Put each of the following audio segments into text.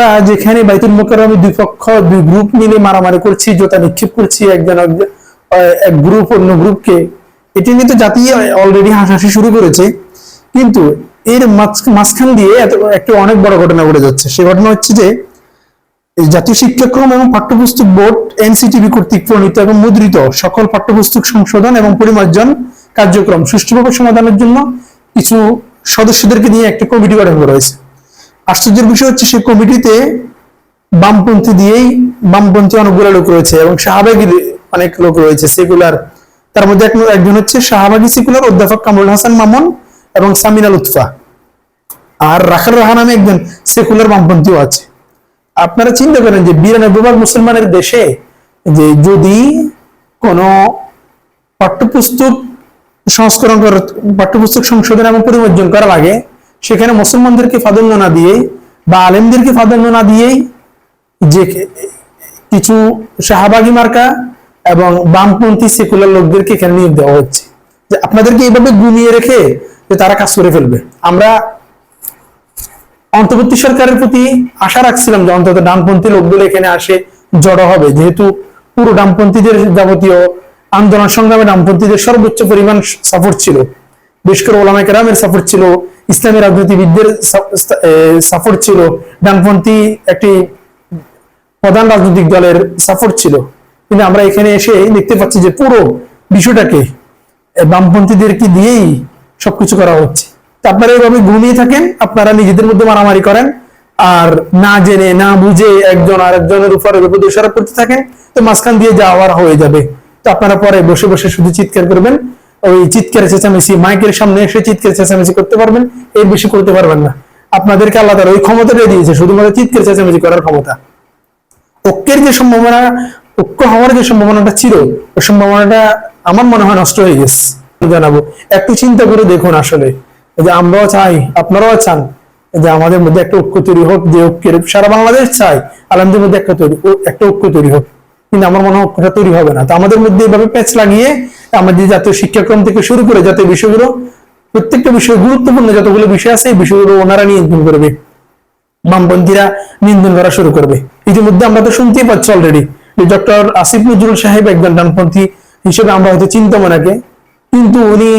যেখানে বাইতুল মোকাররমে দুই পক্ষ, দুই গ্রুপ মিলে মারামারি করছি, জোতা নিক্ষেপ করছি, একজন এক গ্রুপ অন্য গ্রুপকে এটি নিয়ে জাতি অলরেডি হাসাহাসি শুরু করেছে। কিন্তু এর মাঝ- মাঝখান দিয়ে একটা অনেক বড় ঘটনা ঘটে যাচ্ছে। সে ঘটনা হচ্ছে যে জাতীয় শিক্ষাক্রম এবং পাঠ্যপুস্তক বোর্ড, এনসিটিভি কর্তৃক প্রণীত এবং মুদ্রিত সকল পাঠ্যপুস্তক সংশোধন এবং পরিমার্জন কার্যক্রম সুষ্ঠুভাবে সমাধানের জন্য কিছু সদস্যদেরকে নিয়ে একটা কমিটি গঠন করা হয়েছে। আশ্চর্যের বিষয় হচ্ছে সেই কমিটিতে বামপন্থী দিয়েই বামপন্থী অনেকগুলো লোক রয়েছে এবং শাহবাগী অনেক লোক রয়েছে সেকুলার তার মধ্যে এক- একজন হচ্ছে শাহবাগী সেকুলার অধ্যাপক কামরুল হাসান মামুন এবং সামিনা লুৎফা আর রাখার রাহা নামে একজন সেকুলার বামপন্থীও আছে। আপনারা চিন্তা করেন যে বিরানব্বই ভাগ মুসলমানের দেশে যে যদি কোনো পাঠ্যপুস্তক সংস্করণ পাঠ্যপুস্তক সংশোধন এবং পরিমার্জন করা লাগে সেখানে মুসলমানদেরকে প্রাধান্য না দিয়েই বা আলেমদেরকে প্রাধান্য না দিয়েই যে কিছু শাহবাগী মার্কা এবং বামপন্থী সেকুলার লোকদেরকে এখানে নিয়োগ দেওয়া হচ্ছে। যে আপনাদেরকে এইভাবে গুনিয়ে রেখে যে তারা কাজ করে ফেলবে। আমরা অন্তর্বর্তী সরকারের প্রতি আশা রাখছিলাম যে অন্তত ডানপন্থী লোকগুলো এখানে আসে, জড়ো হবে। যেহেতু পুরো ডানপন্থীদের যাবতীয় আন্দোলন সংগ্রামে ডানপন্থীদের সর্বোচ্চ পরিমাণ সাপোর্ট ছিল। বিশেষ করে ওলামা কেরামের সাপোর্ট ছিল, ইসলামী রাজনীতিবিদদের সাপোর্ট ছিল ডানপন্থী একটি প্রধান রাজনৈতিক দলের সাপোর্ট ছিল। কিন্তু আমরা এখানে এসে দেখতে পাচ্ছি যে পুরো বিষয়টাকে বামপন্থীদেরকে দিয়েই সবকিছু করা হচ্ছে। আপনারা এইভাবে ঘুমিয়ে থাকেন, আপনারা নিজেদের মধ্যে মারামারি করেন, আর না জেনে, না বুঝে একজন আর একজনের উপরে দোষারোপ করতে থাকেন, তো মাঝখান দিয়ে যাওয়ার হয়ে যাবে। তো আপনারা পরে বসে বসে শুধু চিৎকার করবেন ওই চিৎকার চেঁচামেচি, মাইকের সামনে এসে চিৎকার চেঁচামেচি করতে পারবেন, এর বেশি করতে পারবেন না। আপনাদেরকে আল্লাহ তাআলা ওই ক্ষমতাটা দিয়েছে, শুধুমাত্র চিৎকার চেঁচামেচি করার ক্ষমতা। ঐক্যের যে সম্ভাবনা, ঐক্য হওয়ার যে সম্ভাবনাটা ছিল, ওই সম্ভাবনাটা আমার মনে হয় নষ্ট হয়ে গেছে। জানাব, একটু চিন্তা করে দেখুন আসলে। যে আমরাও চাই, আপনারাও চান যে আমাদের মধ্যে একটা ঐক্য তৈরি হোক, যে ঐক্যের সারা বাংলাদেশ চাই আলমদের মধ্যে একটা তৈরি একটা ঐক্য তৈরি হোক। কিন্তু আমার মনে হয় ঐক্যটা তৈরি হবে না। তো আমাদের মধ্যে এভাবে প্যাচ লাগিয়ে আমাদের জাতীয় শিক্ষাক্রম থেকে শুরু করে জাতীয় বিষয়গুলো, প্রত্যেকটা বিষয় গুরুত্বপূর্ণ যতগুলো বিষয় আছে, এই বিষয়গুলো ওনারা নিয়ন্ত্রণ করবে। বামপন্থীরা নিন্দন করা শুরু করবে। ইতিমধ্যে আমরা তো শুনতেই পাচ্ছি অলরেডি ডক্টর আসিফ নজরুল সাহেব একজন ডানপন্থী হিসেবে আমরা হয়তো চিন্তাম ওনাকে। কিন্তু উনি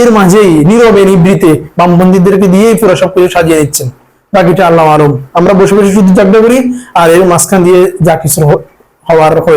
এর মাঝেই নীরবে নিবৃতে বামপন্থীদেরকে দিয়েই পুরো সবকিছু সাজিয়ে নিচ্ছেন বাকিটা আল্লাহ আলম। আমরা বসে বসে শুধু চাকরি করি আর এর মাঝখান দিয়ে যা কিছু হওয়ার হয়ে